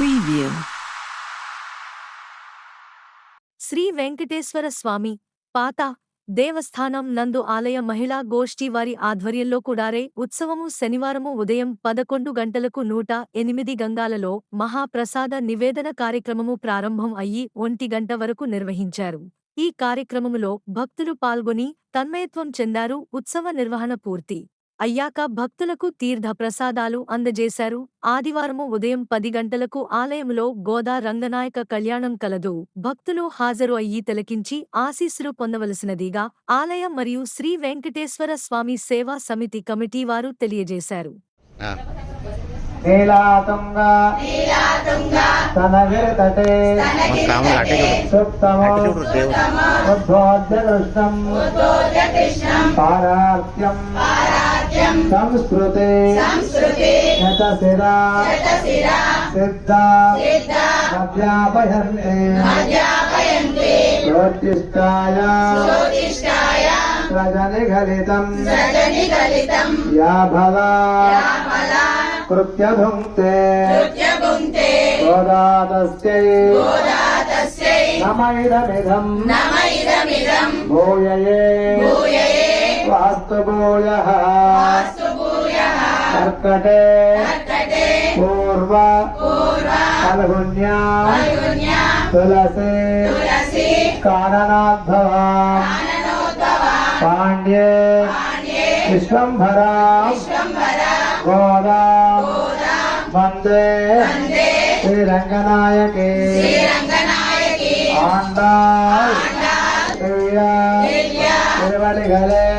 Preview. Shri Venkateswara స్వామి పాత దేవస్థానం నందు ఆలయ మహిళా గోష్ఠి వారి ఆధ్వర్యంలో కూడారే ఉత్సవము శనివారము ఉదయం పదకొండు గంటలకు నూట ఎనిమిది గంగాలలో మహాప్రసాద నివేదన కార్యక్రమము ప్రారంభం అయ్యి ఒంటి గంట వరకు నిర్వహించారు. ఈ కార్యక్రమములో భక్తులు పాల్గొని తన్మయత్వం చెందారు ఉత్సవ నిర్వహణ పూర్తి. అయ్యాక భక్తులకు తీర్థ ప్రసాదాలు అందజేశారు. ఆదివారము ఉదయం పది గంటలకు ఆలయములో గోదా రంగనాయక కళ్యాణం కలదు. భక్తులు హాజరు అయ్యి తిలకించి ఆశీస్సులు పొందవలసినదిగా ఆలయ మరియు శ్రీ వెంకటేశ్వర స్వామి సేవా సమితి కమిటీ వారు తెలియజేశారు. నీలాతుంగా కృష్ణం పారార్త్యం సంస్కృతే శతశిరా సిద్ధ అధ్యాపయంతే జ్యోతిష్టాయ రజనిగలితం యా భలా కృత్యభుంక్తే గోదాతస్యై నమైదమిదం భూయయే వాస్తు భూయః కర్కటే పూర్వ ఫల్గుణ్యా తులసి కారణాద్భవ పాండ్యే విశ్వంభరా గోదా வந்தே. ஸ்ரீரங்கநாயகே. ஆண்டாள். திருவடிகளே.